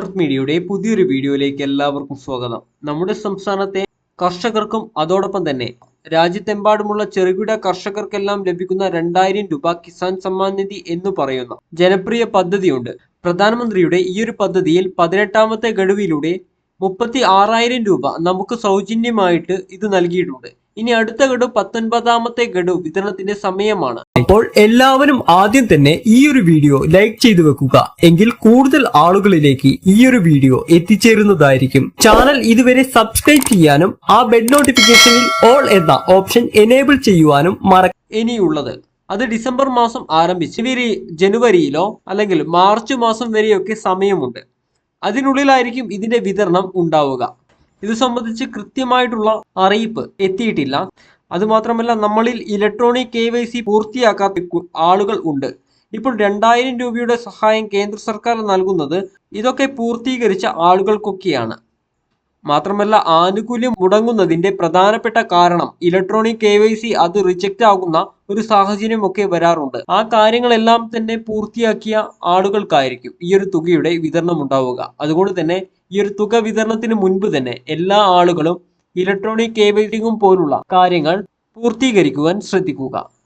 അമൃത് മീഡിയയുടെ പുതിയൊരു വീഡിയോയിലേക്ക് എല്ലാവർക്കും സ്വാഗതം. നമ്മുടെ സംസ്ഥാനത്തെ കർഷകർക്കും അതോടൊപ്പം തന്നെ രാജ്യത്തെമ്പാടുമുള്ള ചെറുകിട കർഷകർക്കെല്ലാം ലഭിക്കുന്ന രണ്ടായിരം രൂപ കിസാൻ സമ്മാൻ നിധി എന്ന് പറയുന്ന ജനപ്രിയ പദ്ധതിയുണ്ട്. പ്രധാനമന്ത്രിയുടെ ഈ ഒരു പദ്ധതിയിൽ പതിനെട്ടാമത്തെ ഗഡുവിലൂടെ മുപ്പത്തി ആറായിരം രൂപ നമുക്ക് സൗജന്യമായിട്ട് ഇത് നൽകിയിട്ടുണ്ട്. ഇനി അടുത്ത ഗഡു പത്തൊൻപതാമത്തെ ഗഡു വിതരണത്തിന്റെ സമയമാണ്. അപ്പോൾ എല്ലാവരും ആദ്യം തന്നെ ഈ ഒരു വീഡിയോ ലൈക്ക് ചെയ്തു വെക്കുക. എങ്കിൽ കൂടുതൽ ആളുകളിലേക്ക് ഈ ഒരു വീഡിയോ എത്തിച്ചേരുന്നതായിരിക്കും. ചാനൽ ഇതുവരെ സബ്സ്ക്രൈബ് ചെയ്യാനും ആ ബെഡ് നോട്ടിഫിക്കേഷനിൽ ഓൾ എന്ന ഓപ്ഷൻ എനേബിൾ ചെയ്യുവാനും മറ ഇനിയുള്ളത്. അത് ഡിസംബർ മാസം ആരംഭിച്ച് ജനുവരി ജനുവരിയിലോ അല്ലെങ്കിൽ മാർച്ച് മാസം വരെയൊക്കെ സമയമുണ്ട്. അതിനുള്ളിലായിരിക്കും ഇതിന്റെ വിതരണം ഉണ്ടാവുക. ഇത് സംബന്ധിച്ച് കൃത്യമായിട്ടുള്ള അറിയിപ്പ് എത്തിയിട്ടില്ല. അതുമാത്രമല്ല നമ്മളിൽ ഇലക്ട്രോണിക് കെ വൈ സി പൂർത്തിയാക്കാത്ത ആളുകൾ ഉണ്ട്. ഇപ്പോൾ രണ്ടായിരം രൂപയുടെ സഹായം കേന്ദ്ര സർക്കാർ നൽകുന്നത് ഇതൊക്കെ പൂർത്തീകരിച്ച ആളുകൾക്കൊക്കെയാണ്. മാത്രമല്ല ആനുകൂല്യം മുടങ്ങുന്നതിന്റെ പ്രധാനപ്പെട്ട കാരണം ഇലക്ട്രോണിക് കെ അത് റിജക്റ്റ് ആകുന്ന ഒരു സാഹചര്യമൊക്കെ വരാറുണ്ട്. ആ കാര്യങ്ങളെല്ലാം തന്നെ പൂർത്തിയാക്കിയ ആളുകൾക്കായിരിക്കും ഈ ഒരു തുകയുടെ വിതരണം ഉണ്ടാവുക. അതുകൊണ്ട് തന്നെ ഈ ഒരു തുക വിതരണത്തിന് മുൻപ് തന്നെ എല്ലാ ആളുകളും ഇലക്ട്രോണിക് കേബിളിംഗും പോലുള്ള കാര്യങ്ങൾ പൂർത്തീകരിക്കുവാൻ ശ്രദ്ധിക്കുക.